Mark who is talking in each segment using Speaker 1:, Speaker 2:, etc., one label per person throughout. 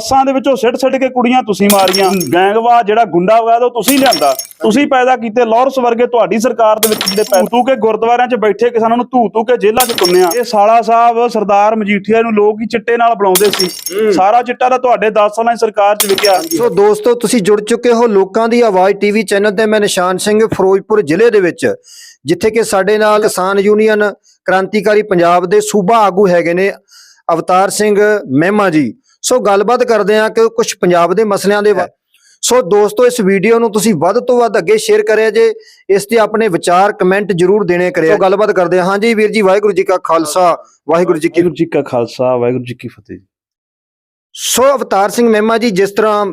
Speaker 1: ਬੱਸਾਂ ਦੇ ਵਿੱਚੋਂ ਸਿੱਟ ਸਿੱਟ ਕੇ ਕੁੜੀਆਂ ਤੁਸੀਂ ਮਾਰੀਆਂ। ਗੈਂਗਵਾ ਜਿਹੜਾ ਗੁੰਡਾਵਾਦ ਉਹ ਤੁਸੀਂ ਲਿਆਂਦਾ। ਤੁਸੀਂ ਪੈਦਾ ਕੀਤੇ ਲਾਰੈਂਸ ਵਰਗੇ ਤੁਹਾਡੀ ਸਰਕਾਰ ਦੇ ਵਿੱਚ ਜਿਹੜੇ ਪੈ ਤੂੰ ਕੇ ਗੁਰਦੁਆਰਿਆਂ 'ਚ ਬੈਠੇ ਕਿਸਾਨਾਂ ਨੂੰ ਧੂ ਧੂ ਕੇ ਜੇਲ੍ਹਾਂ 'ਚ ਤੁੰਨਿਆ ਇਹ ਸਾਲਾ ਸਾਹਿਬ ਸਰਦਾਰ ਮਜੀਠੀਆ ਨੂੰ ਲੋਕ ਹੀ ਚਿੱਟੇ ਨਾਲ ਬੁਲਾਉਂਦੇ ਸੀ। ਸਾਰਾ ਚਿੱਟਾ ਤਾਂ ਤੁਹਾਡੇ 10 ਸਾਲਾਂ ਦੀ ਸਰਕਾਰ 'ਚ ਵਿਕਿਆ।
Speaker 2: ਸੋ ਦੋਸਤੋ ਤੁਸੀਂ ਜੁੜ ਚੁੱਕੇ ਹੋ ਲੋਕਾਂ ਦੀ ਆਵਾਜ਼ ਟੀਵੀ ਚੈਨਲ ਤੇ। ਮੈਂ ਨਿਸ਼ਾਨ ਸਿੰਘ ਫਿਰੋਜ਼ਪੁਰ ਜ਼ਿਲ੍ਹੇ ਦੇ ਵਿੱਚ ਜਿੱਥੇ ਕਿ ਸਾਡੇ ਨਾਲ ਕਿਸਾਨ ਯੂਨੀਅਨ ਕ੍ਰਾਂਤੀਕਾਰੀ ਪੰਜਾਬ ਦੇ ਸੂਬਾ ਆਗੂ ਹੈਗੇ ਨੇ। ਅਵਤਾਰ ਸਿੰਘ ਮਹਿਮਾ ਜੀ। ਸੋ ਗੱਲਬਾਤ ਕਰਦੇ ਹਾਂ ਕਿ ਕੁਝ ਪੰਜਾਬ ਦੇ ਮਸਲਿਆਂ ਦੇ ਸੋ ਦੋਸਤੋ ਇਸ ਵੀਡੀਓ ਨੂੰ ਤੁਸੀਂ ਵੱਧ ਤੋਂ ਵੱਧ ਅੱਗੇ ਸ਼ੇਅਰ ਕਰਿਆ ਜੇ ਇਸ ਤੇ ਆਪਣੇ ਵਿਚਾਰ ਕਮੈਂਟ ਜਰੂਰ ਦੇਣੇ ਕਰਿਆ ਸੋ ਗੱਲਬਾਤ ਕਰਦੇ ਹਾਂ। ਹਾਂਜੀ ਵੀਰ ਜੀ ਵਾਹਿਗੁਰੂ ਜੀ ਕਾ ਖਾਲਸਾ ਵਾਹਿਗੁਰੂ ਜੀ ਕੀ
Speaker 1: ਵਾਹਿਗੁਰੂ ਜੀ ਕਾ ਖਾਲਸਾ ਵਾਹਿਗੁਰੂ ਜੀ ਕੀ ਫਤਿਹ
Speaker 2: ਸੋ ਅਵਤਾਰ ਸਿੰਘ ਮਹਿਮਾ ਜੀ ਜਿਸ ਤਰ੍ਹਾਂ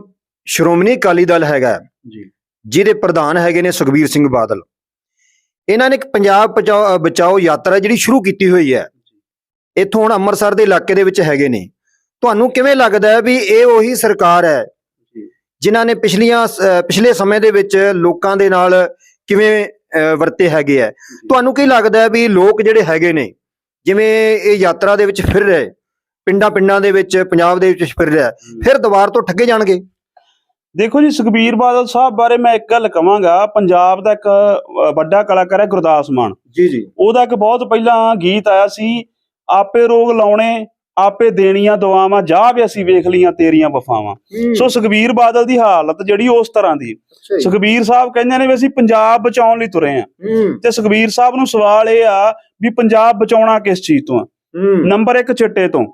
Speaker 2: ਸ਼੍ਰੋਮਣੀ ਅਕਾਲੀ ਦਲ ਹੈਗਾ
Speaker 1: ਜੀ।
Speaker 2: ਜਿਹਦੇ ਪ੍ਰਧਾਨ ਹੈਗੇ ਨੇ ਸੁਖਬੀਰ ਸਿੰਘ ਬਾਦਲ। ਇਹਨਾਂ ਨੇ ਇੱਕ ਪੰਜਾਬ ਬਚਾਓ ਯਾਤਰਾ ਜਿਹੜੀ ਸ਼ੁਰੂ ਕੀਤੀ ਹੋਈ ਹੈ ਇੱਥੋਂ ਹੁਣ ਅੰਮ੍ਰਿਤਸਰ ਦੇ ਇਲਾਕੇ ਦੇ ਵਿੱਚ ਹੈਗੇ ਨੇ। ਤੁਹਾਨੂੰ ਕਿਵੇਂ ਲੱਗਦਾ ਹੈ ਵੀ ਇਹ ਉਹੀ ਸਰਕਾਰ ਹੈ? ਜਿਨ੍ਹਾਂ ਨੇ ਪਿਛਲੀਆਂ ਪਿਛਲੇ ਸਮੇਂ ਦੇ ਵਿੱਚ ਲੋਕਾਂ ਦੇ ਨਾਲ ਕਿਵੇਂ ਵਰਤੇ ਹੈਗੇ ਹੈ? ਤੁਹਾਨੂੰ ਕੀ ਲੱਗਦਾ ਹੈ ਵੀ ਲੋਕ ਜਿਹੜੇ ਹੈਗੇ ਨੇ ਜਿਵੇਂ ਇਹ ਯਾਤਰਾ ਦੇ ਵਿੱਚ ਫਿਰ ਰਹੇ ਪਿੰਡਾਂ ਪਿੰਡਾਂ ਦੇ ਵਿੱਚ ਪੰਜਾਬ ਦੇ ਵਿੱਚ ਫਿਰ ਰਿਹਾ ਫਿਰ ਦੁਬਾਰ ਤੋਂ ਠੱਗੇ ਜਾਣਗੇ?
Speaker 1: ਦੇਖੋ ਜੀ ਸੁਖਬੀਰ ਬਾਦਲ ਸਾਹਿਬ ਬਾਰੇ ਮੈਂ ਇੱਕ ਗੱਲ ਕਵਾਂਗਾ ਪੰਜਾਬ ਦਾ ਇੱਕ ਵੱਡਾ ਕਲਾਕਾਰ ਹੈ ਗੁਰਦਾਸ ਮਾਨ।
Speaker 2: ਜੀ ਜੀ।
Speaker 1: ਉਹਦਾ ਇੱਕ ਬਹੁਤ ਪਹਿਲਾਂ ਗੀਤ ਆਇਆ ਸੀ ਆਪੇ ਰੋਗ ਲਾਉਣੇ ਆਪੇ ਦੇਣੀਆਂ ਦੁਆਵਾਂ ਜਾ ਵੀ ਅਸੀਂ ਵੇਖ ਲੀਆਂ ਤੇਰੀਆਂ ਵਫਾਵਾਂ। ਸੋ ਸੁਖਬੀਰ ਬਾਦਲ ਦੀ ਹਾਲਤ ਜਿਹੜੀ ਉਸ ਤਰ੍ਹਾਂ ਦੀ। ਸੁਖਬੀਰ ਸਾਹਿਬ ਕਹਿੰਦੇ ਨੇ ਵੀ ਅਸੀਂ ਪੰਜਾਬ ਬਚਾਉਣ ਲਈ ਤੁਰੇ ਆ। ਤੇ ਸੁਖਬੀਰ ਸਾਹਿਬ ਨੂੰ ਸਵਾਲ ਇਹ ਆ ਵੀ ਪੰਜਾਬ ਬਚਾਉਣਾ ਕਿਸ ਚੀਜ਼ ਤੋਂ ਆ? ਨੰਬਰ 1 ਚਿੱਟੇ ਤੋਂ।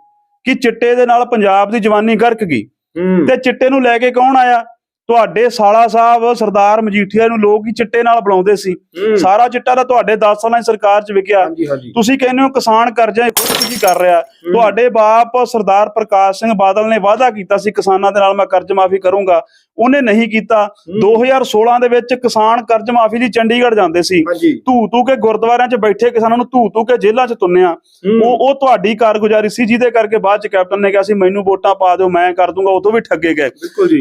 Speaker 1: ਕਿ ਚਿੱਟੇ ਦੇ ਨਾਲ ਪੰਜਾਬ ਦੀ ਜਵਾਨੀ ਗਰਕ ਗਈ। ਤੇ ਚਿੱਟੇ ਨੂੰ ਲੈ ਕੇ ਕੌਣ ਆਇਆ? ਤੁਹਾਡੇ ਸਾਲਾ ਸਾਹਿਬ ਸਰਦਾਰ ਮਜੀਠੀਆ ਨੂੰ ਲੋਕ ਹੀ ਚਿੱਟੇ ਨਾਲ ਬੁਲਾਉਂਦੇ ਸੀ। ਸਾਰਾ ਚਿੱਟਾ ਤਾਂ ਤੁਹਾਡੇ 10 ਸਾਲਾਂ ਦੀ ਸਰਕਾਰ 'ਚ ਵਿਕਿਆ। ਤੁਸੀਂ ਕਹਿੰਦੇ ਹੋ ਕਿਸਾਨ ਕਰਜ਼ਾ ਖੁਦਕੁਸ਼ੀ ਕਰ ਰਿਹਾ। ਤੁਹਾਡੇ ਬਾਪ ਸਰਦਾਰ ਪ੍ਰਕਾਸ਼ ਸਿੰਘ ਬਾਦਲ ਨੇ ਵਾਅਦਾ ਕੀਤਾ ਸੀ ਕਿਸਾਨਾਂ ਦੇ ਨਾਲ ਮੈਂ ਕਰਜ਼ ਮਾਫੀ ਕਰੂੰਗਾ। ਉਹਨੇ ਨਹੀਂ ਕੀਤਾ। 2016 ਦੇ ਵਿੱਚ ਕਿਸਾਨ ਕਰਜ਼ ਮਾਫੀ ਲਈ ਚੰਡੀਗੜ੍ਹ ਜਾਂਦੇ ਸੀ। ਧੂ ਧੂ ਕੇ ਗੁਰਦੁਆਰਿਆਂ 'ਚ ਬੈਠੇ ਕਿਸਾਨਾਂ ਨੂੰ ਧੂ ਧੂ ਕੇ ਜੇਲ੍ਹਾਂ 'ਚ ਤੁੰਨਿਆ। ਉਹ ਉਹ ਤੁਹਾਡੀ ਕਾਰਗੁਜ਼ਾਰੀ ਸੀ ਜਿਹਦੇ ਕਰਕੇ ਬਾਅਦ 'ਚ ਕੈਪਟਨ ਨੇ ਕਿਹਾ ਸੀ ਮੈਨੂੰ ਵੋਟਾਂ ਪਾ ਦਿਓ ਮੈਂ ਕਰ ਦੂੰਗਾ। ਉਦੋਂ ਵੀ ਠੱਗੇ ਗਏ।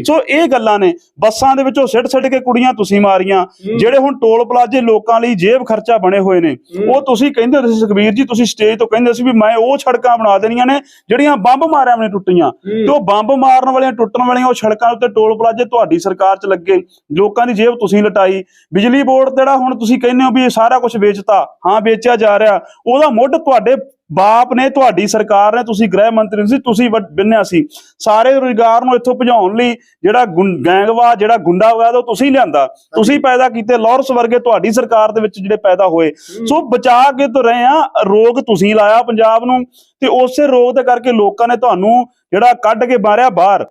Speaker 1: ਸੋ ਇਹ ਗੱਲਾਂ ਨੇ। ਬੱਸਾਂ ਦੇ ਵਿੱਚੋਂ ਸਿੱਟ ਸਿੱਟ ਕੇ ਕੁੜੀਆਂ ਤੁਸੀਂ ਮਾਰੀਆਂ। ਜਿਹੜੇ ਹੁਣ ਟੋਲ ਪਲਾਜ਼ੇ ਲੋਕਾਂ ਲਈ ਜੇਬ ਖਰਚਾ ਬਣੇ ਹੋਏ ਨੇ ਉਹ ਤੁਸੀਂ ਕਹਿੰਦੇ ਹੁੰਦੇ ਸੀ ਸੁਖਬੀਰ ਜੀ ਤੁਸੀਂ ਸਟੇਜ ਤੋਂ ਕਹਿੰਦੇ ਸੀ ਵੀ ਮੈਂ ਉਹ ਸੜਕਾਂ ਬਣਾ ਦੇਣੀਆਂ ਨੇ ਜਿਹੜੀਆਂ ਬੰਬ ਮਾਰਿਆ ਨੇ ਟੁੱਟੀਆਂ। ਤੇ ਉਹ ਬੰਬ ਮਾਰਨ ਵਾਲੀਆਂ ਟੁੱਟਣ ਵਾਲੀਆਂ ਉਹ ਸੜਕਾਂ ਉੱਤੇ ਟੋਲ ਪਲਾਜ਼ੇ ਤੁਹਾਡੀ ਸਰਕਾਰ 'ਚ ਲੱਗੇ। ਲੋਕਾਂ ਦੀ ਜੇਬ ਤੁਸੀਂ ਲਟਾਈ। ਬਿਜਲੀ ਬੋਰਡ ਜਿਹੜਾ ਹੁਣ ਤੁਸੀਂ ਕਹਿੰਦੇ ਹੋ ਵੀ ਇਹ ਸਾਰਾ ਕੁਝ ਵੇਚਤਾ ਹਾਂ ਵੇਚਿਆ ਜਾ ਰਿਹਾ। ਉਹਦਾ ਮੁੱਢ ਤੁਹਾਡੇ ਬਾਪ ਨੇ ਤੁਹਾਡੀ ਸਰਕਾਰ ਨੇ ਤੁਸੀਂ ਗ੍ਰਹਿ ਮੰਤਰੀ ਸੀ ਤੁਸੀਂ ਬਿੰਨਿਆ ਸੀ। ਸਾਰੇ ਰੁਜ਼ਗਾਰ ਨੂੰ ਇੱਥੋਂ ਭਜਾਉਣ ਲਈ ਜਿਹੜਾ ਗੈਂਗਵਾ ਜਿਹੜਾ ਗੁੰਡਾਵਾਦ ਉਹ ਤੁਸੀਂ ਲਿਆਂਦਾ। ਤੁਸੀਂ ਪੈਦਾ ਕੀਤੇ ਲਾਰੈਂਸ ਵਰਗੇ ਤੁਹਾਡੀ ਸਰਕਾਰ ਦੇ ਵਿੱਚ ਜਿਹੜੇ ਪੈਦਾ ਹੋਏ। ਸੋ ਬਚਾ ਕੇ ਤੋਂ ਰਹੇ ਆ ਰੋਗ ਤੁਸੀਂ ਲਾਇਆ ਪੰਜਾਬ ਨੂੰ ਤੇ ਉਸੇ ਰੋਗ ਦੇ ਕਰਕੇ ਲੋਕਾਂ ਨੇ ਤੁਹਾਨੂੰ ਜਿਹੜਾ ਕੱਢ ਕੇ ਮਾਰਿਆ ਬਾਹਰ।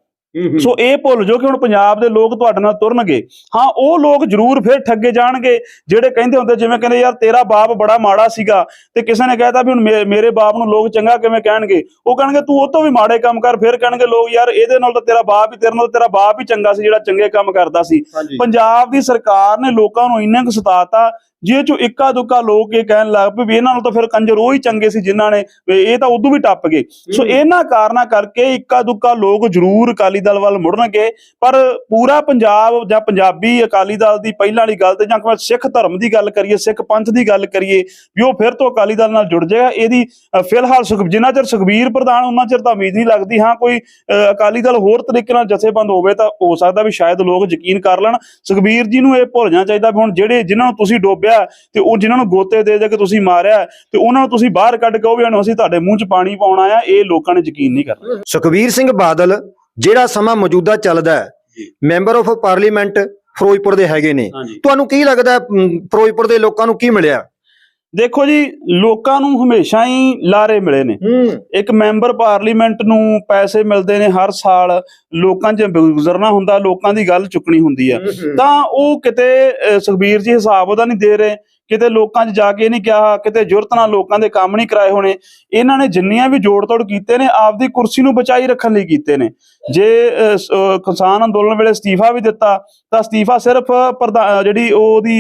Speaker 1: ਸੋ ਇਹ ਭੁੱਲ ਜਾਓ ਕਿ ਹੁਣ ਪੰਜਾਬ ਦੇ ਲੋਕ ਤੁਹਾਡੇ ਨਾਲ ਤੁਰਨਗੇ। ਹਾਂ ਉਹ ਲੋਕ ਜ਼ਰੂਰ ਫਿਰ ਠੱਗੇ ਜਾਣਗੇ ਜਿਹੜੇ ਕਹਿੰਦੇ ਹੁੰਦੇ ਜਿਵੇਂ ਕਹਿੰਦੇ ਯਾਰ ਤੇਰਾ ਬਾਪ ਬੜਾ ਮਾੜਾ ਸੀਗਾ ਤੇ ਕਿਸੇ ਨੇ ਕਹਿਤਾ ਵੀ ਹੁਣ ਮੇਰੇ ਬਾਪ ਨੂੰ ਲੋਕ ਚੰਗਾ ਕਿਵੇਂ ਕਹਿਣਗੇ? ਉਹ ਕਹਿਣਗੇ ਤੂੰ ਉਹ ਤੋਂ ਵੀ ਮਾੜੇ ਕੰਮ ਕਰ। ਫਿਰ ਕਹਿਣਗੇ ਲੋਕ ਯਾਰ ਇਹਦੇ ਨਾਲ ਤਾਂ ਤੇਰਾ ਬਾਪ ਹੀ ਤੇਰੇ ਨਾਲ ਤੇਰਾ ਬਾਪ ਹੀ ਚੰਗਾ ਸੀ ਜਿਹੜਾ ਚੰਗੇ ਕੰਮ ਕਰਦਾ ਸੀ। ਪੰਜਾਬ ਦੀ ਸਰਕਾਰ ਨੇ ਲੋਕਾਂ ਨੂੰ ਇੰਨਾ ਕੁ ਸਤਾਤਾ ਜੇ ਚੋਂ ਇੱਕਾ ਦੁੱਕਾ ਲੋਕ ਇਹ ਕਹਿਣ ਲੱਗ ਪਏ ਵੀ ਇਹਨਾਂ ਨੂੰ ਤਾਂ ਫਿਰ ਕੰਜਰ ਉਹ ਹੀ ਚੰਗੇ ਸੀ ਜਿਨ੍ਹਾਂ ਨੇ ਵੀ ਇਹ ਤਾਂ ਉਦੋਂ ਵੀ ਟੱਪ ਗਏ। ਸੋ ਇਹਨਾਂ ਕਾਰਨਾਂ ਕਰਕੇ ਇੱਕਾ ਦੁੱਕਾ ਲੋਕ ਜ਼ਰੂਰ ਅਕਾਲੀ ਦਲ ਵੱਲ ਮੁੜਨਗੇ ਪਰ ਪੂਰਾ ਪੰਜਾਬ ਜਾਂ ਪੰਜਾਬੀ ਅਕਾਲੀ ਦਲ ਦੀ ਪਹਿਲਾਂ ਵਾਲੀ ਗੱਲ ਤੇ ਜਾਂ ਕੋਈ ਸਿੱਖ ਧਰਮ ਦੀ ਗੱਲ ਕਰੀਏ ਸਿੱਖ ਪੰਥ ਦੀ ਗੱਲ ਕਰੀਏ ਵੀ ਉਹ ਫਿਰ ਤੋਂ ਅਕਾਲੀ ਦਲ ਨਾਲ ਜੁੜ ਜਾਏਗਾ। ਇਹਦੀ ਫਿਲਹਾਲ ਸੁਖ ਜਿੰਨਾ ਚਿਰ ਸੁਖਬੀਰ ਪ੍ਰਧਾਨ ਉਹਨਾਂ ਚਿਰ ਤਾਂ ਉਮੀਦ ਨਹੀਂ ਲੱਗਦੀ। ਹਾਂ ਕੋਈ ਅਕਾਲੀ ਦਲ ਹੋਰ ਤਰੀਕੇ ਨਾਲ ਜਥੇਬੰਦ ਹੋਵੇ ਤਾਂ ਹੋ ਸਕਦਾ ਵੀ ਸ਼ਾਇਦ ਲੋਕ ਯਕੀਨ ਕਰ ਲੈਣ। ਸੁਖਬੀਰ ਜੀ ਨੂੰ ਇਹ ਭੁੱਲ ਜਾਣਾ ਚਾਹੀਦਾ ਵੀ ਹੁਣ ਜਿਹੜੇ ਜਿਨ੍ਹਾਂ ਨੂੰ ਤੁਸੀਂ ਡੋਬਿਆ ਤੇ ਉਹ ਜਿਨ੍ਹਾਂ ਨੂੰ ਗੋਤੇ ਦੇ ਦੇ ਕੇ ਤੁਸੀਂ ਮਾਰਿਆ ਤੇ ਉਹਨਾਂ ਨੂੰ ਤੁਸੀਂ ਬਾਹਰ ਕੱਢ ਕੇ ਉਹ ਵੀ ਅਸੀਂ ਤੁਹਾਡੇ ਮੂੰਹ 'ਚ ਪਾਣੀ ਪਾਉਣਾ ਆ ਇਹ ਲੋਕਾਂ ਨੇ ਯਕੀਨ ਨਹੀਂ ਕਰਨਾ।
Speaker 2: ਸੁਖਬੀਰ ਸਿੰਘ ਬਾਦਲ ਜਿਹੜਾ ਸਮਾਂ ਮੌਜੂਦਾ ਚੱਲਦਾ ਹੈ। ਮੈਂਬਰ ਆਫ ਪਾਰਲੀਮੈਂਟ ਫਿਰੋਜ਼ਪੁਰ ਦੇ ਹੈਗੇ ਨੇ। ਤੁਹਾਨੂੰ ਕੀ ਲੱਗਦਾ ਫਿਰੋਜ਼ਪੁਰ ਦੇ ਲੋਕਾਂ ਨੂੰ ਕੀ ਮਿਲਿਆ?
Speaker 1: ਦੇਖੋ ਜੀ ਲੋਕਾਂ ਨੂੰ ਹਮੇਸ਼ਾ ਹੀ ਲਾਰੇ ਮਿਲੇ ਨੇ। ਇੱਕ ਮੈਂਬਰ ਪਾਰਲੀਮੈਂਟ ਨੂੰ ਪੈਸੇ ਮਿਲਦੇ ਨੇ ਹਰ ਸਾਲ ਲੋਕਾਂ 'ਚ ਗੁਜ਼ਰਨਾ ਹੁੰਦਾ ਲੋਕਾਂ ਦੀ ਗੱਲ ਚੁੱਕਣੀ ਹੁੰਦੀ ਆ। ਤਾਂ ਉਹ ਕਿਤੇ ਸੁਖਬੀਰ ਜੀ ਹਿਸਾਬ ਉਹਦਾ ਨਹੀਂ ਦੇ ਰਹੇ ਕਿਤੇ ਲੋਕਾਂ 'ਚ ਜਾ ਕੇ ਨਹੀਂ ਕਿਹਾ ਕਿਤੇ ਜੁਰਤ ਨਾਲ ਲੋਕਾਂ ਦੇ ਕੰਮ ਨਹੀਂ ਕਰਾਏ ਹੋਣੇ। ਇਹਨਾਂ ਨੇ ਜਿੰਨੀਆਂ ਵੀ ਜੋੜ ਤੋੜ ਕੀਤੇ ਨੇ ਆਪਦੀ ਕੁਰਸੀ ਨੂੰ ਬਚਾਈ ਰੱਖਣ ਲਈ ਕੀਤੇ ਨੇ। ਜੇ ਕਿਸਾਨ ਅੰਦੋਲਨ ਵੇਲੇ ਅਸਤੀਫਾ ਵੀ ਦਿੱਤਾ ਤਾਂ ਅਸਤੀਫਾ ਸਿਰਫ ਜਿਹੜੀ ਉਹਦੀ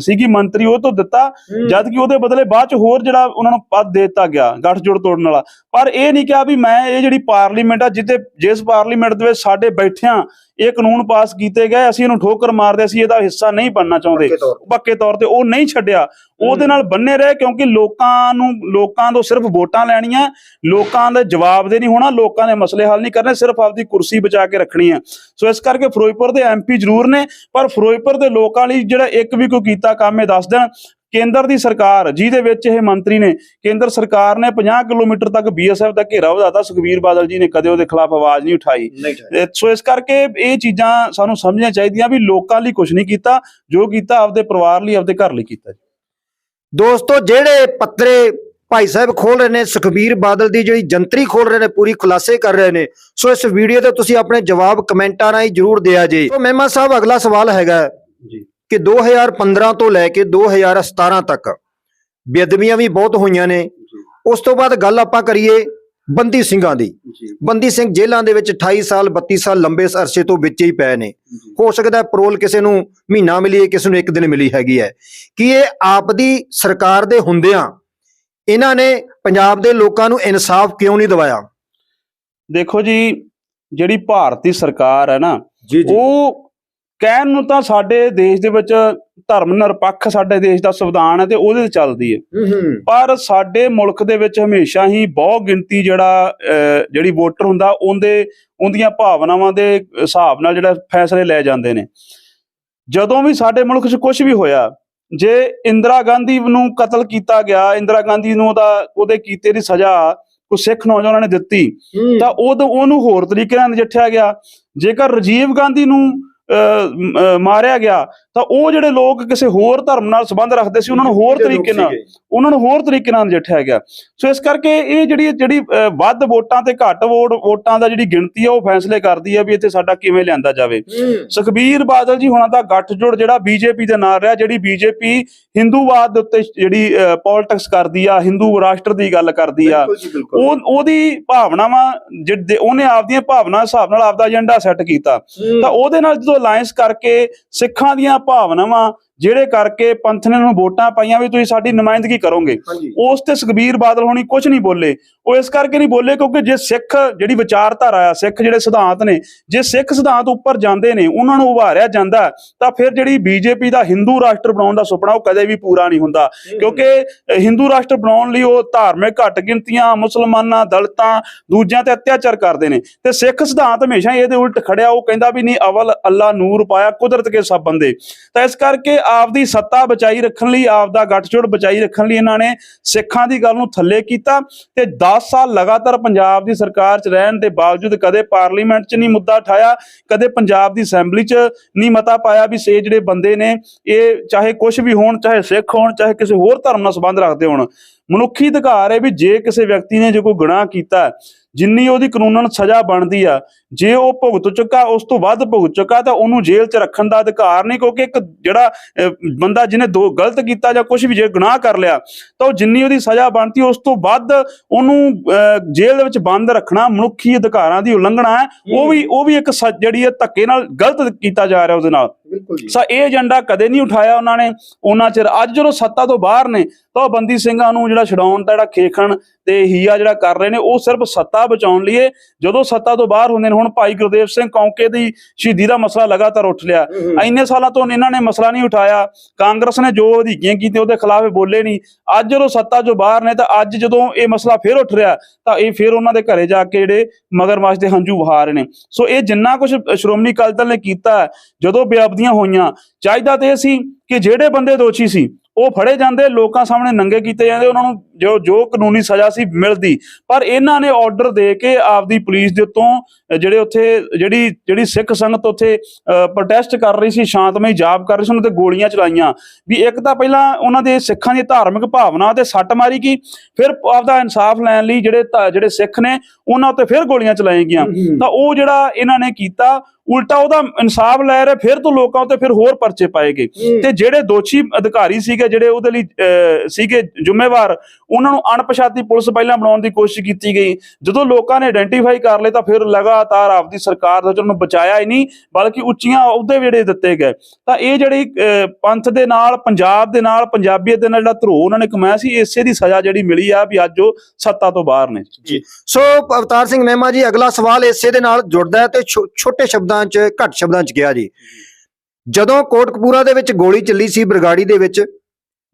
Speaker 1: ਸੀਗੀ ਮੰਤਰੀ ਉਹ ਤੋਂ ਦਿੱਤਾ। ਜਦ ਕਿ ਉਹਦੇ ਬਦਲੇ ਬਾਅਦ ਚ ਹੋਰ ਜਿਹੜਾ ਉਹਨਾਂ ਨੂੰ ਪਦ ਦੇ ਦਿੱਤਾ ਗਿਆ ਗੱਠਜੋੜ ਤੋੜਨ ਵਾਲਾ। ਪਰ ਇਹ ਨਹੀਂ ਕਿਹਾ ਵੀ ਮੈਂ ਇਹ ਜਿਹੜੀ ਪਾਰਲੀਮੈਂਟ ਆ ਜਿੱਤੇ ਜਿਸ ਪਾਰਲੀਮੈਂਟ ਦੇ ਵਿੱਚ ਸਾਡੇ ਬੈਠਿਆਂ ਇਹ ਕਾਨੂੰਨ ਪਾਸ ਕੀਤੇ ਗਏ ਅਸੀਂ ਇਹਨੂੰ ਠੋਕਰ ਮਾਰਦੇ ਸੀ ਇਹਦਾ ਹਿੱਸਾ ਨਹੀਂ ਬਣਨਾ ਚਾਹੁੰਦੇ।
Speaker 2: ਪੱਕੇ ਤੌਰ ਤੇ।
Speaker 1: ਉਹ ਨਹੀਂ ਛੱਡਿਆ। ਉਹਦੇ ਨਾਲ ਬੰਨੇ ਰਹੇ ਕਿਉਂਕਿ ਲੋਕਾਂ ਨੂੰ ਲੋਕਾਂ ਤੋਂ ਸਿਰਫ ਵੋਟਾਂ ਲੈਣੀਆਂ ਲੋਕਾਂ ਦੇ ਜਵਾਬ ਦੇ ਨਹੀਂ ਹੋਣਾ ਲੋਕਾਂ ਦੇ ਮਸਲੇ ਹੱਲ ਨਹੀਂ ਕਰਨੇ ਸਿਰਫ ਆਪਦੀ ਕੁਰਸੀ ਬਚਾ ਕੇ ਰੱਖਣੀ ਆ ਸੋ ਇਸ ਕਰਕੇ ਫਿਰੋਜ਼ਪੁਰ ਦੇ ਐਮਪੀ ਜ਼ਰੂਰ ਨੇ ਪਰ ਫਿਰੋਜ਼ਪੁਰ ਦੇ ਲੋਕਾਂ ਲਈ ਜਿਹੜਾ ਇੱਕ ਵੀ ਕੋਈ ਕੀਤਾ ਕੰਮ ਇਹ ਦੱਸ ਦੇਣ ਕੇਂਦਰ ਦੀ ਸਰਕਾਰ ਜਿਹਦੇ ਵਿੱਚ ਇਹ ਮੰਤਰੀ ਨੇ ਕੇਂਦਰ ਸਰਕਾਰ ਨੇ 50 ਕਿਲੋਮੀਟਰ ਤੱਕ ਬੀਐਸਐਫ ਦਾ ਘੇਰਾ ਵਧਾਤਾ। ਸੁਖਬੀਰ ਬਾਦਲ ਜੀ ਨੇ ਕਦੇ ਉਹਦੇ ਖਿਲਾਫ ਆਵਾਜ਼ ਨਹੀਂ ਉਠਾਈ। ਸੋ ਇਸ ਕਰਕੇ ਇਹ ਚੀਜ਼ਾਂ ਸਾਨੂੰ ਸਮਝਣੀਆਂ ਚਾਹੀਦੀਆਂ ਵੀ ਲੋਕਾਂ ਲਈ ਕੁਝ ਨਹੀਂ ਕੀਤਾ ਜੋ ਕੀਤਾ ਆਪਦੇ ਪਰਿਵਾਰ ਲਈ ਆਪਦੇ ਘਰ ਲਈ ਕੀਤਾ
Speaker 2: ਦੋਸਤੋ ਜਿਹੜੇ ਪੱਤਰੇ ਭਾਈ ਸਾਹਿਬ ਖੋਲ ਰਹੇ ਨੇ ਸੁਖਬੀਰ ਬਾਦਲ ਦੀ ਜਿਹੜੀ ਜੰਤਰੀ ਖੋਲ ਰਹੇ ਨੇ ਪੂਰੀ ਖੁਲਾਸੇ ਕਰ ਰਹੇ ਨੇ ਸੋ ਇਸ ਵੀਡੀਓ ਤੇ ਤੁਸੀਂ ਆਪਣੇ ਜਵਾਬ ਕਮੈਂਟਾਂ ਰਾਹੀਂ ਜਰੂਰ ਦਿਆ ਜੇ। ਸੋ ਮਹਿਮਾ ਸਾਹਿਬ ਅਗਲਾ ਸਵਾਲ ਹੈਗਾ ਕਿ 2015 ਤੋਂ ਲੈ ਕੇ 2017 ਤੱਕ ਬੇਅਦਬੀਆਂ ਵੀ ਬਹੁਤ ਹੋਈਆਂ ਨੇ। ਉਸ ਤੋਂ ਬਾਅਦ ਗੱਲ ਆਪਾਂ ਕਰੀਏ ਬੰਦੀ ਸਿੰਘਾਂ ਦੀ। ਬੰਦੀ ਸਿੰਘ ਜੇਲ੍ਹਾਂ ਦੇ ਵਿੱਚ 28 ਸਾਲ 32 ਸਾਲ ਲੰਬੇ ਅਰਸੇ ਤੋਂ ਵਿੱਚ ਹੀ ਪਏ ਨੇ। ਹੋ ਸਕਦਾ ਪਰੋਲ ਕਿਸੇ ਨੂੰ ਮਹੀਨਾ ਮਿਲੀ ਹੈ ਕਿਸੇ ਨੂੰ ਇੱਕ ਦਿਨ ਮਿਲੀ ਹੈਗੀ ਹੈ। ਕਿ ਇਹ ਆਪ ਦੀ ਸਰਕਾਰ ਦੇ ਹੁੰਦਿਆਂ ਇਹਨਾਂ ਨੇ ਪੰਜਾਬ ਦੇ ਲੋਕਾਂ ਨੂੰ ਇਨਸਾਫ ਕਿਉਂ ਨਹੀਂ ਦਿਵਾਇਆ?
Speaker 1: ਦੇਖੋ ਜੀ ਜਿਹੜੀ ਭਾਰਤੀ ਸਰਕਾਰ ਹੈ ਨਾ ਉਹ ਕਹਿਣ ਨੂੰ ਤਾਂ ਸਾਡੇ ਦੇਸ਼ ਦੇ ਵਿੱਚ ਧਰਮ ਨਿਰਪੱਖ ਸਾਡੇ ਦੇਸ਼ ਦਾ ਸੰਵਿਧਾਨ ਹੈ ਤੇ ਉਹਦੇ ਤੇ ਚੱਲਦੀ ਹੈ। ਪਰ ਸਾਡੇ ਮੁਲਕ ਦੇ ਵਿੱਚ ਹਮੇਸ਼ਾ ਹੀ ਬਹੁ ਗਿਣਤੀ ਜਿਹੜਾ ਜਿਹੜੀ ਵੋਟਰ ਹੁੰਦਾ ਉਹਦੇ ਉਹਦੀਆਂ ਭਾਵਨਾਵਾਂ ਦੇ ਹਿਸਾਬ ਨਾਲ ਜਿਹੜਾ ਫੈਸਲੇ ਲੈ ਜਾਂਦੇ ਨੇ। ਜਦੋਂ ਵੀ ਸਾਡੇ ਮੁਲਕ 'ਚ ਕੁਝ ਵੀ ਹੋਇਆ ਜੇ ਇੰਦਰਾ ਗਾਂਧੀ ਨੂੰ ਕਤਲ ਕੀਤਾ ਗਿਆ ਇੰਦਰਾ ਗਾਂਧੀ ਨੂੰ ਉਹਦਾ ਉਹਦੇ ਕੀਤੇ ਦੀ ਸਜ਼ਾ ਕੋ ਸਿੱਖ ਨੌਜਵਾਨਾਂ ਨੇ ਦਿੱਤੀ ਤਾਂ ਉਦੋਂ ਉਹਨੂੰ ਹੋਰ ਤਰੀਕੇ ਨਾਲ ਨਜਿੱਠਿਆ ਗਿਆ। ਜੇਕਰ ਰਾਜੀਵ ਗਾਂਧੀ ਨੂੰ ਮਾਰਿਆ ਗਿਆ ਤਾਂ ਉਹ ਜਿਹੜੇ ਲੋਕ ਕਿਸੇ ਹੋਰ ਧਰਮ ਨਾਲ ਸੰਬੰਧ ਰੱਖਦੇ ਸੀ ਉਹਨਾਂ ਨੂੰ ਹੋਰ ਤਰੀਕੇ ਨਾਲ ਉਹਨਾਂ ਨੂੰ ਹੋਰ ਤਰੀਕੇ ਨਾਲ ਨਜਿੱਠਿਆ ਗਿਆ। ਸੋ ਇਸ ਕਰਕੇ ਇਹ ਜਿਹੜੀ ਜਿਹੜੀ ਵੱਧ ਵੋਟਾਂ ਤੇ ਘੱਟ ਵੋਟ ਵੋਟਾਂ ਦਾ ਜਿਹੜੀ ਗਿਣਤੀ ਆ ਉਹ ਫੈਸਲੇ ਕਰਦੀ ਆ ਵੀ ਇੱਥੇ ਸਾਡਾ ਕਿਵੇਂ ਲਿਆਂਦਾ ਜਾਵੇ। ਸੁਖਬੀਰ ਬਾਦਲ ਜੀ ਹੁਣਾਂ ਦਾ ਗੱਠਜੋੜ ਜਿਹੜਾ ਬੀਜੇਪੀ ਦੇ ਨਾਲ ਰਿਹਾ ਜਿਹੜੀ ਬੀਜੇਪੀ ਹਿੰਦੂਵਾਦ ਦੇ ਉੱਤੇ ਜਿਹੜੀ ਪੋਲਿਟਿਕਸ ਕਰਦੀ ਆ ਹਿੰਦੂ ਰਾਸ਼ਟਰ ਦੀ ਗੱਲ ਕਰਦੀ ਆ ਉਹ ਉਹਦੀ ਭਾਵਨਾਵਾਂ ਜਿਹੜੇ ਉਹਨੇ ਆਪਦੀਆਂ ਭਾਵਨਾ ਹਿਸਾਬ ਨਾਲ ਆਪਦਾ ਏਜੰਡਾ ਸੈੱਟ ਕੀਤਾ। ਤਾਂ ਉਹਦੇ ਨਾਲ ਅਲਾਈਅੰਸ ਕਰਕੇ ਸਿੱਖਾਂ ਦੀਆਂ ਭਾਵਨਾਵਾਂ ਜਿਹੜੇ ਕਰਕੇ ਪੰਥ ਨੇ ਨੂੰ ਵੋਟਾਂ ਪਾਈਆਂ ਵੀ ਤੁਸੀਂ ਸਾਡੀ ਨੁਮਾਇੰਦਗੀ ਕਰੋਗੇ। ਉਸ ਤੇ ਸੁਖਬੀਰ ਬਾਦਲ ਹੋਣੀ ਕੁਝ ਨਹੀਂ ਬੋਲੇ। ਉਹ ਇਸ ਕਰਕੇ ਨਹੀਂ ਬੋਲੇ ਕਿਉਂਕਿ ਜੇ ਸਿੱਖ ਜਿਹੜੀ ਵਿਚਾਰਧਾਰਾ ਆ ਸਿੱਖ ਜਿਹੜੇ ਸਿਧਾਂਤ ਨੇ ਜੇ ਸਿੱਖ ਸਿਧਾਂਤ ਉੱਪਰ ਜਾਂਦੇ ਨੇ ਉਹਨਾਂ ਨੂੰ ਉਭਾਰਿਆ ਜਾਂਦਾ ਤਾਂ ਫਿਰ ਜਿਹੜੀ ਬੀਜੇਪੀ ਦਾ ਹਿੰਦੂ ਰਾਸ਼ਟਰ ਬਣਾਉਣ ਦਾ ਸੁਪਨਾ ਉਹ ਕਦੇ ਵੀ ਪੂਰਾ ਨਹੀਂ ਹੁੰਦਾ। ਕਿਉਂਕਿ ਹਿੰਦੂ ਰਾਸ਼ਟਰ ਬਣਾਉਣ ਲਈ ਉਹ ਧਾਰਮਿਕ ਘੱਟ ਗਿਣਤੀਆਂ ਮੁਸਲਮਾਨਾਂ ਦਲਿਤਾਂ ਦੂਜਿਆਂ ਤੇ ਅਤਿਆਚਾਰ ਕਰਦੇ ਨੇ। ਤੇ ਸਿੱਖ ਸਿਧਾਂਤ ਹਮੇਸ਼ਾ ਇਹਦੇ ਉਲਟ ਖੜਿਆ ਉਹ ਕਹਿੰਦਾ ਵੀ ਨਹੀਂ ਅਵਲ ਅੱਲਾ ਨੂਰ ਪਾਇਆ ਕੁਦਰਤ ਕੇ ਸਭ ਬੰਦੇ। ਤਾਂ ਇਸ ਕਰਕੇ ਆਪਦੀ ਸੱਤਾ ਬਚਾਈ ਰੱਖਣ ਲਈ, ਆਪਦਾ ਗੱਠਜੋੜ ਬਚਾਈ ਰੱਖਣ ਲਈ ਇਹਨਾਂ ਨੇ ਸਿੱਖਾਂ ਦੀ ਗੱਲ ਨੂੰ ਥੱਲੇ ਕੀਤਾ ਤੇ 10 ਸਾਲ ਲਗਾਤਾਰ ਪੰਜਾਬ ਦੀ ਸਰਕਾਰ 'ਚ ਰਹਿਣ ਦੇ ਬਾਵਜੂਦ ਕਦੇ ਪਾਰਲੀਮੈਂਟ 'ਚ ਨਹੀਂ ਮੁੱਦਾ ਉਠਾਇਆ ਕਦੇ ਪੰਜਾਬ ਦੀ ਅਸੈਂਬਲੀ 'ਚ ਨਹੀਂ ਮਤਾ ਪਾਇਆ ਵੀ ਸੇ ਜਿਹੜੇ ਬੰਦੇ ਨੇ, ਇਹ ਚਾਹੇ ਕੁਝ ਵੀ ਹੋਣ, ਚਾਹੇ ਸਿੱਖ ਹੋਣ, ਚਾਹੇ ਕਿਸੇ ਹੋਰ ਧਰਮ ਨਾਲ ਸੰਬੰਧ ਰੱਖਦੇ ਹੋਣ ਮਨੁੱਖੀ ਅਧਿਕਾਰ ਹੈ ਵੀ ਜੇ ਕਿਸੇ ਵਿਅਕਤੀ ਨੇ ਜੇ ਕੋਈ ਗੁਨਾਹ ਕੀਤਾ ਜਿੰਨੀ ਉਹਦੀ ਕਾਨੂੰਨਨ ਸਜ਼ਾ ਬਣਦੀ ਆ ਜੇ ਉਹ ਭੁਗਤ ਚੁੱਕਾ ਉਸ ਤੋਂ ਵੱਧ ਭੁਗਤ ਚੁੱਕਾ ਤਾਂ ਉਹਨੂੰ ਜੇਲ੍ਹ 'ਚ ਰੱਖਣ ਦਾ ਅਧਿਕਾਰ ਨਹੀਂ ਕਿਉਂਕਿ ਇੱਕ ਜਿਹੜਾ ਬੰਦਾ ਜਿਹਨੇ ਦੋ ਗਲਤ ਕੀਤਾ ਜਾਂ ਕੁਝ ਵੀ ਜੇ ਗੁਨਾਹ ਕਰ ਲਿਆ ਤਾਂ ਉਹ ਜਿੰਨੀ ਉਹਦੀ ਸਜ਼ਾ ਬਣਦੀ ਉਸ ਤੋਂ ਵੱਧ ਉਹਨੂੰ ਜੇਲ੍ਹ ਦੇ ਵਿੱਚ ਬੰਦ ਰੱਖਣਾ ਮਨੁੱਖੀ ਅਧਿਕਾਰਾਂ ਦੀ ਉਲੰਘਣਾ ਹੈ। ਉਹ ਵੀ ਉਹ ਵੀ ਇੱਕ ਜਿਹੜੀ ਹੈ ਧੱਕੇ ਨਾਲ ਗਲਤ ਕੀਤਾ ਜਾ ਰਿਹਾ ਉਹਦੇ ਨਾਲ। ਸਾ ਇਹ ਏਜੰਡਾ ਕਦੇ ਨਹੀਂ ਉਠਾਇਆ ਉਹਨਾਂ ਨੇ। ਉਹਨਾਂ ਚਿਰ ਅੱਜ ਜਦੋਂ ਸੱਤਾ ਤੋਂ ਬਾਹਰ ਨੇ ਤਾਂ ਉਹ ਬੰਦੀ ਸਿੰਘਾਂ ਨੂੰ ਜਿਹੜਾ ਛਡਾਉਣ ਦਾ ਜਿਹੜਾ ਖੇਖਣ ਤੇ ਹੀਆ ਜਿਹੜਾ ਕਰ ਰਹੇ ਨੇ ਉਹ ਸਿਰਫ ਸੱਤਾ ਬਚਾਉਣ ਲਈ। ਜਦੋਂ ਸੱਤਾ ਤੋਂ ਬਾਹਰ ਹੁੰਦੇ ਨੇ ਹੁਣ ਭਾਈ ਗੁਰਦੇਵ ਸਿੰਘ ਕੌਂਕੇ ਦੀ ਸ਼ਹੀਦੀ ਦਾ ਮਸਲਾ ਲਗਾਤਾਰ ਉੱਠ ਲਿਆ। ਇੰਨੇ ਸਾਲਾਂ ਤੋਂ ਇਹਨਾਂ ਨੇ ਮਸਲਾ ਨਹੀਂ ਉਠਾਇਆ। ਕਾਂਗਰਸ ਨੇ ਜੋ ਵਧੀਕੀਆਂ ਕੀਤੀਆਂ ਉਹਦੇ ਖਿਲਾਫ ਬੋਲੇ ਨਹੀਂ। ਅੱਜ ਜਦੋਂ ਸੱਤਾ ਤੋਂ ਬਾਹਰ ਨੇ ਤਾਂ ਅੱਜ ਜਦੋਂ ਇਹ ਮਸਲਾ ਫੇਰ ਉੱਠ ਰਿਹਾ ਤਾਂ ਇਹ ਫੇਰ ਉਹਨਾਂ ਦੇ ਘਰੇ ਜਾ ਕੇ ਜਿਹੜੇ ਮਗਰਮੱਛ ਦੇ ਹੰਝੂ ਵਹਾ ਰਹੇ ਨੇ। ਸੋ ਇਹ ਜਿੰਨਾ ਕੁਝ ਸ਼੍ਰੋਮਣੀ ਅਕਾਲੀ ਦਲ ਨੇ ਕੀਤਾ ਜਦੋਂ ਬੇਅਬਦੀਆਂ ਹੋਈਆਂ ਚਾਹੀਦਾ ਤੇ ਸੀ ਕਿ ਜਿਹੜੇ ਬੰਦੇ ਦੋਸ਼ੀ ਸੀ ਉਹ ਫੜੇ ਜਾਂਦੇ ਲੋਕਾਂ ਸਾਹਮਣੇ ਨੰਗੇ ਕੀਤੇ ਜਾਂਦੇ ਉਹਨਾਂ ਨੂੰ ਜੋ ਜੋ ਕਾਨੂੰਨੀ ਸਜ਼ਾ ਸੀ ਮਿਲਦੀ। ਪਰ ਇਹਨਾਂ ਨੇ ਆਰਡਰ ਦੇ ਕੇ ਆਪਦੀ ਪੁਲਿਸ ਦੇ ਉੱਤੋਂ ਜਿਹੜੇ ਉੱਥੇ ਜਿਹੜੀ ਜਿਹੜੀ ਸਿੱਖ ਸੰਗਤ ਉੱਥੇ ਪ੍ਰੋਟੈਸਟ ਕਰ ਰਹੀ ਸੀ ਸ਼ਾਂਤਮਈ ਜਾਬ ਕਰ ਰਹੀ ਸੀ ਉਹਨਾਂ ਤੇ ਗੋਲੀਆਂ ਚਲਾਈਆਂ। ਵੀ ਇੱਕ ਤਾਂ ਪਹਿਲਾਂ ਉਹਨਾਂ ਦੇ ਸਿੱਖਾਂ ਦੀ ਧਾਰਮਿਕ ਭਾਵਨਾ ਤੇ ਸੱਟ ਮਾਰੀ ਗਈ ਫਿਰ ਆਪਦਾ ਇਨਸਾਫ ਲੈਣ ਲਈ ਜਿਹੜੇ ਜਿਹੜੇ ਸਿੱਖ ਨੇ ਉਹਨਾਂ ਉੱਤੇ ਫਿਰ ਗੋਲੀਆਂ ਚਲਾਈਆਂ ਗਈਆਂ। ਤਾਂ ਉਹ ਜਿਹੜਾ ਇਹਨਾਂ ਨੇ ਕੀਤਾ ਉਲਟਾ ਉਹਦਾ ਇਨਸਾਫ ਲੈ ਰਹੇ ਫਿਰ ਤੋਂ ਲੋਕਾਂ ਉੱਤੇ ਫਿਰ ਹੋਰ ਪਰਚੇ ਪਾਏਗੇ। ਤੇ ਜਿਹੜੇ ਦੋਸ਼ੀ ਅਧਿਕਾਰੀ ਸੀਗੇ ਜਿਹੜੇ ਉਹਦੇ ਲਈ ਸੀਗੇ ਜ਼ਿੰਮੇਵਾਰ ਉਹਨਾਂ ਨੂੰ ਅਣਪਛਾਤੀ ਪੁਲਿਸ ਪਹਿਲਾਂ ਬਣਾਉਣ ਦੀ ਕੋਸ਼ਿਸ਼ ਕੀਤੀ ਗਈ। ਜਦੋਂ ਲੋਕਾਂ ਨੇ ਆਇਡੈਂਟੀਫਾਈ ਕਰ ਲਏ ਤਾਂ ਫਿਰ ਲਗਾਤਾਰ ਆਪਦੀ ਸਰਕਾਰ ਦਾ ਨੂੰ ਬਚਾਇਆ ਹੀ ਨਹੀਂ ਬਲਕਿ ਉੱਚੀਆਂ ਅਹੁਦੇ ਜਿਹੜੇ ਦਿੱਤੇ ਗਏ। ਤਾਂ ਇਹ ਜਿਹੜੀ ਪੰਥ ਦੇ ਨਾਲ ਪੰਜਾਬ ਦੇ ਨਾਲ ਪੰਜਾਬੀਅਤ ਦੇ ਨਾਲ ਜਿਹੜਾ ਧਰੋ ਉਹਨਾਂ ਨੇ ਕਮਾਇਆ ਸੀ ਇਸੇ ਦੀ ਸਜ਼ਾ ਜਿਹੜੀ ਮਿਲੀ ਆ ਵੀ ਅੱਜ ਉਹ ਸੱਤਾ ਤੋਂ ਬਾਹਰ ਨੇ।
Speaker 2: ਸੋ ਅਵਤਾਰ ਸਿੰਘ ਮਹਿਮਾ ਜੀ ਅਗਲਾ ਸਵਾਲ ਇਸੇ ਦੇ ਨਾਲ ਜੁੜਦਾ ਹੈ ਤੇ ਛੋਟੇ ਸ਼ਬਦਾਂ 'ਚ ਘੱਟ ਸ਼ਬਦਾਂ 'ਚ ਕਿਹਾ ਜੀ। ਜਦੋਂ ਕੋਟਕਪੂਰਾ ਦੇ ਵਿੱਚ ਗੋਲੀ ਚੱਲੀ ਸੀ ਬਰਗਾੜੀ ਦੇ ਵਿੱਚ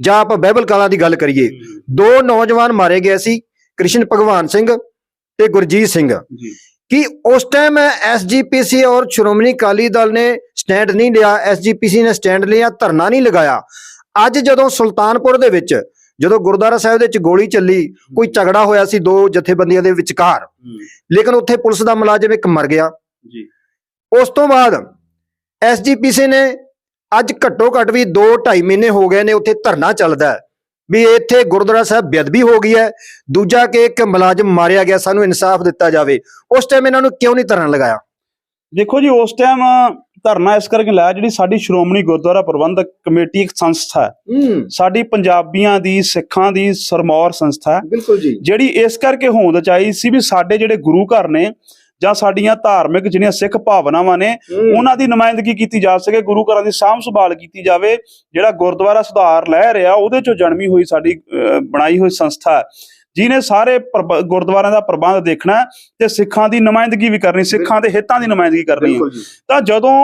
Speaker 2: ਜਾਂ ਆਪਾਂ ਬਹਿਬਲ ਕਲਾਂ ਦੀ ਗੱਲ ਕਰੀਏ ਦੋ ਨੌਜਵਾਨ ਮਾਰੇ ਗਏ ਸੀ ਕ੍ਰਿਸ਼ਨ ਭਗਵਾਨ ਸਿੰਘ ਤੇ ਗੁਰਜੀਤ ਸਿੰਘ। ਕਿ ਉਸ ਟਾਈਮ ਐਸਜੀਪੀਸੀ ਔਰ ਸ਼੍ਰੋਮਣੀ ਅਕਾਲੀ ਦਲ ਨੇ ਸਟੈਂਡ ਨਹੀਂ ਲਿਆ ਐਸਜੀਪੀਸੀ ਨੇ ਸਟੈਂਡ ਲਿਆ ਧਰਨਾ ਨਹੀਂ ਲਗਾਇਆ। ਅੱਜ ਜਦੋਂ ਸੁਲਤਾਨਪੁਰ ਦੇ ਵਿੱਚ ਜਦੋਂ ਗੁਰਦੁਆਰਾ ਸਾਹਿਬ ਦੇ ਵਿੱਚ ਗੋਲੀ ਚੱਲੀ ਕੋਈ ਝਗੜਾ ਹੋਇਆ ਸੀ ਦੋ ਜਥੇਬੰਦੀਆਂ ਦੇ ਵਿਚਕਾਰ। ਲੇਕਿਨ ਉੱਥੇ ਪੁਲਿਸ ਦਾ ਮੁਲਾਜ਼ਮ ਇੱਕ ਮਰ ਗਿਆ।
Speaker 1: ਜੀ।
Speaker 2: ਉਸ ਤੋਂ ਬਾਅਦ ਐਸਜੀਪੀਸੀ ਨੇ ਅੱਜ ਘੱਟੋ ਘੱਟ ਵੀ 2 2.5 ਮਹੀਨੇ ਹੋ ਗਏ ਨੇ ਉੱਥੇ ਧਰਨਾ ਚੱਲਦਾ ਵੀ ਇੱਥੇ ਗੁਰਦੁਆਰਾ ਸਾਹਿਬ ਬੇਅਦਬੀ ਹੋ ਗਈ ਹੈ। ਦੂਜਾ ਕਿ ਇੱਕ ਮੁਲਾਜ਼ਮ ਮਾਰਿਆ ਗਿਆ ਸਾਨੂੰ ਇਨਸਾਫ ਦਿੱਤਾ ਜਾਵੇ। ਉਸ ਟਾਈਮ ਇਹਨਾਂ ਨੂੰ ਕਿਉਂ ਨਹੀਂ ਧਰਨਾ ਲਗਾਇਆ?
Speaker 1: ਦੇਖੋ ਜੀ ਉਸ ਟਾਈਮ ਧਰਨਾ ਇਸ ਕਰਕੇ ਲਾਇਆ ਜਿਹੜੀ ਸਾਡੀ ਸ਼੍ਰੋਮਣੀ ਗੁਰਦੁਆਰਾ ਪ੍ਰਬੰਧਕ ਕਮੇਟੀ ਇੱਕ ਸੰਸਥਾ ਹੈ। ਸਾਡੀ ਪੰਜਾਬੀਆਂ ਦੀ ਸਿੱਖਾਂ ਦੀ ਸਰਮੌਰ ਸੰਸਥਾ ਹੈ।
Speaker 2: ਬਿਲਕੁਲ ਜੀ।
Speaker 1: ਜਿਹੜੀ ਇਸ ਕਰਕੇ ਹੋਂਦ ਚਾਹੀ ਸੀ ਵੀ ਸਾਡੇ ਜਿਹੜੇ ਗੁਰੂ ਘਰ ਨੇ ਜਾਂ ਸਾਡੀਆਂ ਧਾਰਮਿਕ ਜਿਹੜੀਆਂ ਸਿੱਖ ਭਾਵਨਾਵਾਂ ਨੇ ਉਹਨਾਂ ਦੀ ਨੁਮਾਇੰਦਗੀ ਕੀਤੀ ਜਾ ਸਕੇ ਗੁਰੂ ਘਰਾਂ ਦੀ ਸਾਂਭ ਸੰਭਾਲ ਕੀਤੀ ਜਾਵੇ ਜਿਹੜਾ ਗੁਰਦੁਆਰਾ ਸੁਧਾਰ ਲੈ ਰਿਹਾ ਉਹਦੇ ਚੋਂ ਜਨਮੀ ਹੋਈ ਸਾਡੀ ਬਣਾਈ ਹੋਈ ਸੰਸਥਾ ਜਿਹਨੇ ਸਾਰੇ ਗੁਰਦੁਆਰਿਆਂ ਦਾ ਪ੍ਰਬੰਧ ਦੇਖਣਾ ਤੇ ਸਿੱਖਾਂ ਦੀ ਨੁਮਾਇੰਦਗੀ ਵੀ ਕਰਨੀ ਸਿੱਖਾਂ ਦੇ ਹਿੱਤਾਂ ਦੀ ਨੁਮਾਇੰਦਗੀ ਕਰਨੀ ਹੈ। ਤਾਂ ਜਦੋਂ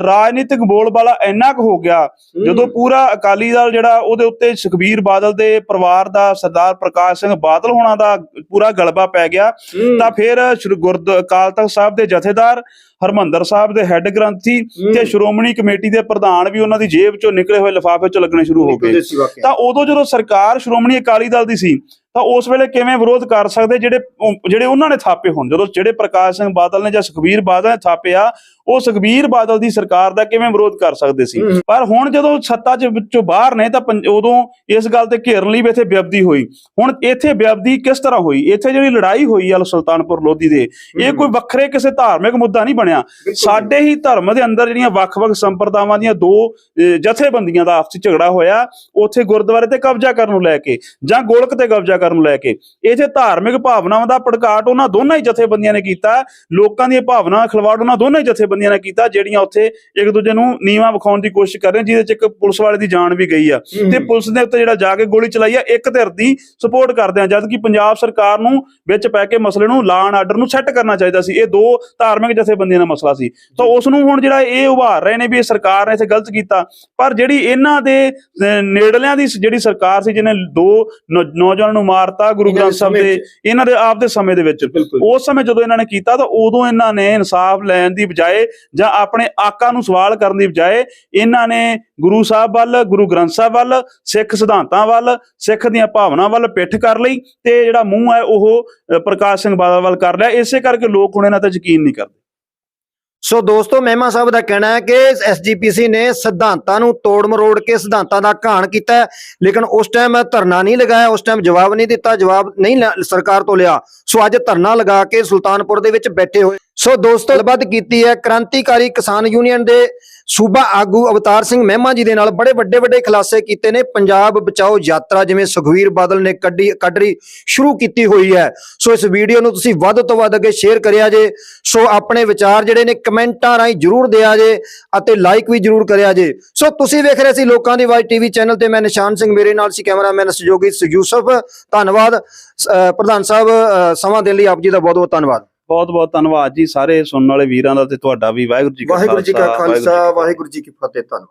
Speaker 1: ਰਾਜਨੀਤਿਕ ਬੋਲਬਾਲਾ ਇੰਨਾ ਕੁ ਹੋ ਗਿਆ ਜਦੋਂ ਪੂਰਾ ਅਕਾਲੀ ਦਲ ਜਿਹੜਾ ਉਹਦੇ ਉੱਤੇ ਸੁਖਬੀਰ ਬਾਦਲ ਦੇ ਪਰਿਵਾਰ ਦਾ ਸਰਦਾਰ ਪ੍ਰਕਾਸ਼ ਸਿੰਘ ਬਾਦਲ ਹੋਣਾ ਦਾ ਪੂਰਾ ਗਲਬਾ ਪੈ ਗਿਆ ਤਾਂ ਫਿਰ ਸ਼੍ਰੀ ਗੁਰਦ ਅਕਾਲ ਤਖਤ ਸਾਹਿਬ ਦੇ ਜਥੇਦਾਰ ਹਰਮੰਦਰ ਸਾਹਿਬ ਦੇ ਹੈੱਡ ਗ੍ਰੰਥੀ ਤੇ ਸ਼੍ਰੋਮਣੀ ਕਮੇਟੀ ਦੇ ਪ੍ਰਧਾਨ ਵੀ ਉਹਨਾਂ ਦੀ ਜੇਬ ਚੋਂ ਨਿਕਲੇ ਹੋਏ ਲਿਫਾਫੇ ਚੋਂ ਲੱਗਣੇ ਸ਼ੁਰੂ ਹੋ ਗਏ। ਤਾਂ ਉਦੋਂ ਜਦੋਂ ਸਰਕਾਰ ਸ਼੍ਰੋਮਣੀ ਅਕਾਲੀ ਦਲ ਦੀ ਸੀ ਤਾਂ ਉਸ ਵੇਲੇ ਕਿਵੇਂ ਵਿਰੋਧ ਕਰ ਸਕਦੇ ਜਿਹੜੇ ਜਿਹੜੇ ਉਹਨਾਂ ਨੇ ਥਾਪੇ ਹੋਣ? ਜਦੋਂ ਜਿਹੜੇ ਪ੍ਰਕਾਸ਼ ਸਿੰਘ ਬਾਦਲ ਨੇ ਜਾਂ ਸੁਖਬੀਰ ਬਾਦਲ ਨੇ ਥਾਪਿਆ ਉਹ ਸੁਖਬੀਰ ਬਾਦਲ ਦੀ ਸਰਕਾਰ ਦਾ ਕਿਵੇਂ ਵਿਰੋਧ ਕਰ ਸਕਦੇ ਸੀ। ਪਰ ਹੁਣ ਜਦੋਂ ਸੱਤਾ ਚ ਵਿੱਚੋਂ ਬਾਹਰ ਨੇ ਤਾਂ ਉਦੋਂ ਇਸ ਗੱਲ ਤੇ ਘੇਰਨ ਲਈ ਇੱਥੇ ਬੇਅਬਦੀ ਹੋਈ। ਹੁਣ ਇੱਥੇ ਬੇਅਬਦੀ ਕਿਸ ਤਰ੍ਹਾਂ ਹੋਈ? ਇੱਥੇ ਜਿਹੜੀ ਲੜਾਈ ਹੋਈ ਆ ਸੁਲਤਾਨਪੁਰ ਲੋਧੀ ਦੇ ਇਹ ਕੋਈ ਵੱਖਰੇ ਕਿਸੇ ਧਾਰਮਿਕ ਮੁੱਦਾ ਨਹੀਂ ਬਣਿਆ। ਸਾਡੇ ਹੀ ਧਰਮ ਦੇ ਅੰਦਰ ਜਿਹੜੀਆਂ ਵੱਖ-ਵੱਖ ਸੰਪਰਦਾਵਾਂ ਦੀਆਂ ਦੋ ਜਥੇਬੰਦੀਆਂ ਦਾ ਆਪਸੀ ਝਗੜਾ ਹੋਇਆ ਉੱਥੇ ਗੁਰਦੁਆਰੇ ਤੇ ਕਬਜ਼ਾ ਕਰਨ ਨੂੰ ਲੈ ਕੇ ਜਾਂ ਗੋਲਕ ਤੇ ਕਬਜ਼ਾ ਕਰਨ ਨੂੰ ਲੈ ਕੇ। ਇਥੇ ਧਾਰਮਿਕ ਭਾਵਨਾਵਾਂ ਦਾ ਭੜਕਾਟ ਉਹਨਾਂ ਦੋਨਾਂ ਹੀ ਜਥੇਬੰਦੀਆਂ ਨੇ ਕੀਤਾ। ਲੋਕਾਂ ਦੀਆਂ ਭਾਵਨਾਵਾਂ ਖਿਲਵਾੜ ਉਹਨਾਂ ਦੋਨਾਂ ਹੀ ਜਥੇਬੰਦੀਆਂ ਨੇ ਕੀਤਾ ਜਿਹੜੀਆਂ ਉੱਥੇ ਇੱਕ ਦੂਜੇ ਨੂੰ ਨੀਵਾ ਵਿਖਾਉਣ ਦੀ ਕੋਸ਼ਿਸ਼ ਕਰ ਰਹੀਆਂ ਜਿਹਦੇ ਚ ਇੱਕ ਪੁਲਿਸ ਵਾਲੇ ਦੀ ਜਾਨ ਵੀ ਗਈ ਆ। ਤੇ ਪੁਲਿਸ ਨੇ ਉੱਤੇ ਜਿਹੜਾ ਜਾ ਕੇ ਗੋਲੀ ਚਲਾਈ ਆ ਇੱਕ ਧਿਰ ਦੀ ਸਪੋਰਟ ਕਰਦੇ ਆ ਜਦ ਕਿ ਪੰਜਾਬ ਸਰਕਾਰ ਨੂੰ ਵਿੱਚ ਪੈ ਕੇ ਮਸਲੇ ਨੂੰ ਲਾਅ ਆਰਡਰ ਨੂੰ ਸੈੱਟ ਕਰਨਾ ਚਾਹੀਦਾ ਸੀ। ਇਹ ਦੋ ਧਾਰਮਿਕ ਜਥੇਬੰਦੀਆਂ ਦਾ ਮਸਲਾ ਸੀ। ਤਾਂ ਉਸ ਨੂੰ ਹੁਣ ਜਿਹੜਾ ਇਹ ਉਭਾਰ ਰਹੇ ਨੇ ਵੀ ਇਹ ਸਰਕਾਰ ਨੇ ਇੱਥੇ ਗਲਤ ਕੀਤਾ ਪਰ ਜਿਹੜੀ ਇਹਨਾਂ ਦੇ ਨੇੜਲਿਆਂ ਦੀ ਜਿਹੜੀ ਸਰਕਾਰ ਸੀ ਜਿਹਨੇ ਦੋ ਨੌਜਵਾਨਾਂ ਨੂੰ ਮਾਰਤਾ ਗੁਰੂ
Speaker 2: ਦੇ
Speaker 1: ਗ੍ਰੰਥ ਸਾਹਿਬ ਦੇ ਇਹਨਾਂ ਦੇ ਆਪ ਦੇ ਸਮੇਂ ਦੇ ਵਿੱਚ। ਉਸ ਸਮੇਂ ਜਦੋਂ ਇਹਨਾਂ ਨੇ ਕੀਤਾ ਤਾਂ ਉਦੋਂ ਇਹਨਾਂ ਨੇ ਇਨਸਾਫ ਲੈਣ ਦੀ ਬਜਾਏ ਜਾਂ ਆਪਣੇ ਆਕਾ ਨੂੰ ਸਵਾਲ ਕਰਨ ਦੀ ਬਜਾਏ ਇਹਨਾਂ ਨੇ ਗੁਰੂ ਸਾਹਿਬ ਵੱਲ, ਗੁਰੂ ਗ੍ਰੰਥ ਸਾਹਿਬ ਵੱਲ, ਸਿੱਖ ਸਿਧਾਂਤਾਂ ਵੱਲ, ਸਿੱਖ ਦੀਆਂ ਭਾਵਨਾਵਾਂ ਵੱਲ ਪਿੱਠ ਕਰ ਲਈ ਤੇ ਜਿਹੜਾ ਮੂੰਹ ਹੈ ਉਹ ਪ੍ਰਕਾਸ਼ ਸਿੰਘ ਬਾਦਲ ਵੱਲ ਕਰ ਲਿਆ। ਇਸੇ ਕਰਕੇ ਲੋਕ ਹੁਣ ਇਹਨਾਂ ਤੇ ਯਕੀਨ ਨਹੀਂ ਕਰਦੇ।
Speaker 2: ਸੋ ਦੋਸਤੋ, ਮਹਿਮਾ ਸਾਹਿਬ ਦਾ ਕਹਿਣਾ ਹੈ ਕਿ ਐਸਜੀਪੀਸੀ ਨੇ ਸਿਧਾਂਤਾਂ ਨੂੰ ਤੋੜ ਮਰੋੜ ਕੇ ਸਿਧਾਂਤਾਂ ਦਾ ਘਾਣ ਕੀਤਾ ਲੇਕਿਨ ਉਸ ਟਾਈਮ ਧਰਨਾ ਨਹੀਂ ਲਗਾਇਆ, ਉਸ ਟਾਈਮ ਜਵਾਬ ਨਹੀਂ ਦਿੱਤਾ, ਜਵਾਬ ਨਹੀਂ ਸਰਕਾਰ ਤੋਂ ਲਿਆ। ਸੋ ਅੱਜ ਧਰਨਾ ਲਗਾ ਕੇ ਸੁਲਤਾਨਪੁਰ ਦੇ ਵਿੱਚ ਬੈਠੇ ਹੋਏ। ਸੋ ਦੋਸਤੋ, ਗੱਲਬਾਤ ਕੀਤੀ ਹੈ ਕ੍ਰਾਂਤੀਕਾਰੀ ਕਿਸਾਨ ਯੂਨੀਅਨ ਦੇ ਸੂਬਾ ਆਗੂ ਅਵਤਾਰ ਸਿੰਘ ਮਹਿਮਾ ਜੀ ਦੇ ਨਾਲ ਬੜੇ ਵੱਡੇ ਵੱਡੇ ਖੁਲਾਸੇ ਕੀਤੇ ਨੇ। ਪੰਜਾਬ ਬਚਾਓ ਯਾਤਰਾ ਜਿਵੇਂ ਸੁਖਵੀਰ ਬਾਦਲ ਨੇ ਕੱਢੀ ਕੱਢਰੀ ਸ਼ੁਰੂ ਕੀਤੀ ਹੋਈ ਹੈ। ਸੋ ਇਸ ਵੀਡੀਓ ਨੂੰ ਤੁਸੀਂ ਵੱਧ ਤੋਂ ਵੱਧ ਅੱਗੇ ਸ਼ੇਅਰ ਕਰਿਆ ਜੇ। ਸੋ ਆਪਣੇ ਵਿਚਾਰ ਜਿਹੜੇ ਨੇ ਕਮੈਂਟਾਂ ਰਾਹੀਂ ਜਰੂਰ ਦਿਆ ਜੇ ਅਤੇ ਲਾਈਕ ਵੀ ਜਰੂਰ ਕਰਿਆ ਜੇ। ਸੋ ਤੁਸੀਂ ਵੇਖ ਰਹੇ ਸੀ ਲੋਕਾਂ ਦੀ ਆਵਾਜ਼ ਟੀਵੀ ਚੈਨਲ ਤੇ। ਮੈਂ ਨਿਸ਼ਾਨ ਸਿੰਘ ਮੇਰੇ ਨਾਲ ਸੀ, ਕੈਮਰਾਮੈਨ ਸਹਿਯੋਗੀ ਯੂਸਫ। ਧੰਨਵਾਦ। ਪ੍ਰਧਾਨ ਸਾਹਿਬ ਸਮਾਂ ਦੇਣ ਲਈ ਆਪ ਜੀ ਦਾ ਬਹੁਤ ਬਹੁਤ ਧੰਨਵਾਦ।
Speaker 1: ਬਹੁਤ ਬਹੁਤ ਧੰਨਵਾਦ ਜੀ ਸਾਰੇ ਸੁਣਨ ਵਾਲੇ ਵੀਰਾਂ ਦਾ ਤੇ ਤੁਹਾਡਾ ਵੀ। ਵਾਹਿਗੁਰੂ ਜੀ ਕਾ
Speaker 2: ਖਾਲਸਾ ਵਾਹਿਗੁਰੂ ਜੀ ਕੀ ਫਤਿਹ ਧੰਨਵਾਦ।